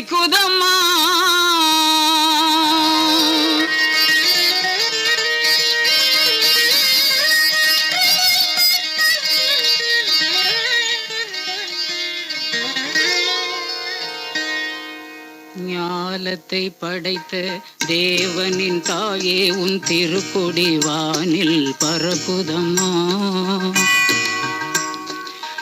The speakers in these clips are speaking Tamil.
அழைக்குதம்மா ஞாலத்தை படைத்த தேவனின் தாயே உன் திருக்குடி வானில் பரகுதம்மா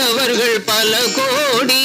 வந்தவர்கள் பல கோடி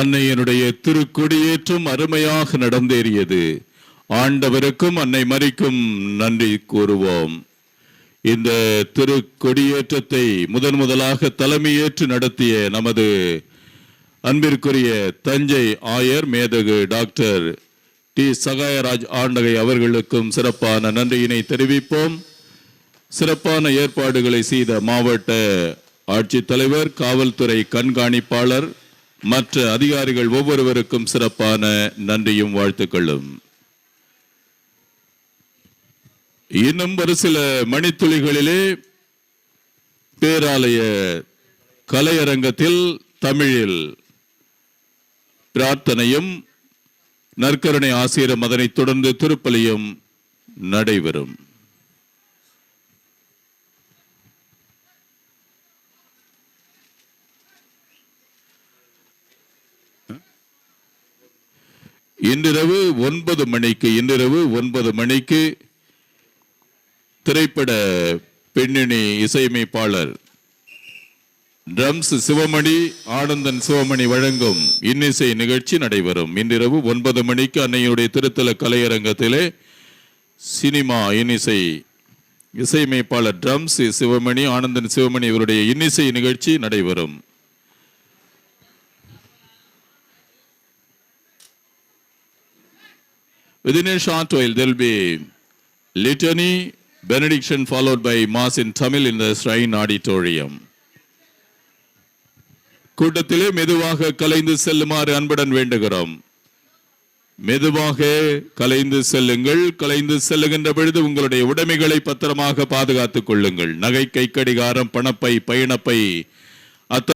அன்னையனுடைய திருக்கொடியேற்றம் அருமையாக நடந்தேறியது. ஆண்டவருக்கும் அன்னை மறிக்கும் நன்றி கூறுவோம். இந்த திருக்கொடியேற்றத்தை முதன் முதலாக தலைமையேற்று நடத்திய நமது அன்பிற்குரிய தஞ்சை ஆயர் மேதகு டாக்டர் டி. சகாயராஜ் ஆண்டகை அவர்களுக்கும் சிறப்பான நன்றியினை தெரிவிப்போம். சிறப்பான ஏற்பாடுகளை செய்த மாவட்ட ஆட்சித்தலைவர் காவல்துறை கண்காணிப்பாளர் மற்ற அதிகாரிகள் ஒவ்வொருவருக்கும் சிறப்பான நன்றியும் வாழ்த்துக்களும். இன்னும் ஒரு சில மணித்துளிகளிலே பேராலய கலையரங்கத்தில் தமிழில் பிரார்த்தனையும் நற்கருணை ஆசிரியர் அதனைத் தொடர்ந்து திருப்பலியும் நடைபெறும். இன்றிரவு ஒன்பது மணிக்கு இன்றிரவு ஒன்பது மணிக்கு திரைப்பட பெண்ணிணி இசையமைப்பாளர் ட்ரம்ஸ் சிவமணி ஆனந்தன் சிவமணி வழங்கும் இன்னிசை நிகழ்ச்சி நடைபெறும். இன்றிரவு ஒன்பது மணிக்கு அன்னையுடைய திருத்தல கலையரங்கத்திலே சினிமா இன்னிசை இசையமைப்பாளர் ட்ரம்ஸ் சிவமணி ஆனந்தன் சிவமணி இவருடைய இன்னிசை நிகழ்ச்சி நடைபெறும். Within a short while, there will be litany, benediction followed by mass in Tamil in the Shrine Auditorium. கூட்டத்திலே மெதுவாக கலைந்து செல்லுமாறு அன்புடன் வேண்டுகிறோம். மெதுவாக கலைந்து செல்லுங்கள். கலைந்து செல்லுகின்ற பொழுது உங்களுடைய உடைமைகளை பத்திரமாக பாதுகாத்துக் கொள்ளுங்கள். நகை கை கடிகாரம் பணப்பை பயணப்பை அத்த